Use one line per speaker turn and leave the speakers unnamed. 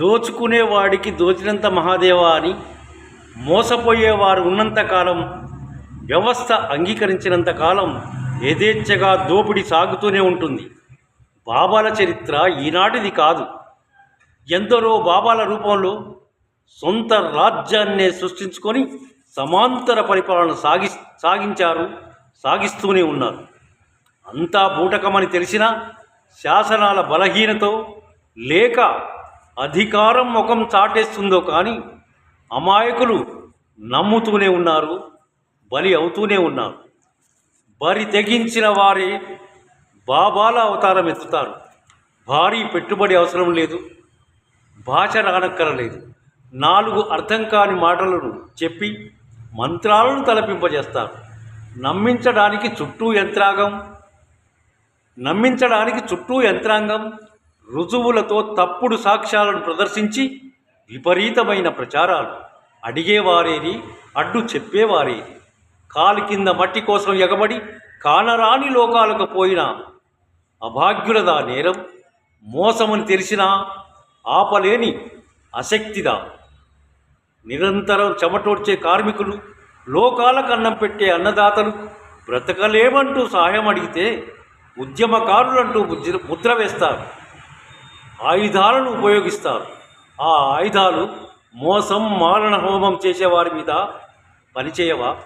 దోచుకునేవాడికి దోచినంత మహాదేవ అని మోసపోయేవారు ఉన్నంతకాలం వ్యవస్థ అంగీకరించినంత కాలం యథేచ్ఛగా దోపిడీ సాగుతూనే ఉంటుంది. బాబాల చరిత్ర ఈనాటిది కాదు. ఎందరో బాబాల రూపంలో సొంత రాజ్యాన్నే సృష్టించుకొని సమాంతర పరిపాలన సాగి సాగించారు సాగిస్తూనే ఉన్నారు. అంతా బూటకమని తెలిసినా శాసనాల బలహీనతో లేక అధికారం ముఖం చాటేస్తుందో కానీ అమాయకులు నమ్ముతూనే ఉన్నారు బలి అవుతూనే ఉన్నారు. బరి తెగించిన వారే బాబాల అవతారం ఎత్తుతారు. భారీ పెట్టుబడి అవసరం లేదు భాష రానక్కరలేదు. నాలుగు అర్థం కాని మాటలను చెప్పి మంత్రాలను తలపింపజేస్తారు. నమ్మించడానికి చుట్టూ యంత్రాంగం నమ్మించడానికి చుట్టూ యంత్రాంగం రుజువులతో తప్పుడు సాక్ష్యాలను ప్రదర్శించి విపరీతమైన ప్రచారాలు. అడిగేవారేది అడ్డు చెప్పేవారేది. కాలు కింద మట్టి కోసం ఎగబడి కానరాని లోకాలకు పోయిన అభాగ్యులదా నేరం? మోసమని తెలిసినా ఆపలేని అశక్తిదా? నిరంతరం చెమటోడ్చే కార్మికులు లోకాలకు అన్నం పెట్టే అన్నదాతలు బ్రతకలేమంటూ సహాయం అడిగితే ఉద్యమకారులంటూ ముద్ర ముద్ర వేస్తారు. ఆయుధాలను ఉపయోగిస్తారు. ఆ ఆయుధాలు మోసం మారణ హోమం చేసేవారి మీద పనిచేయవా?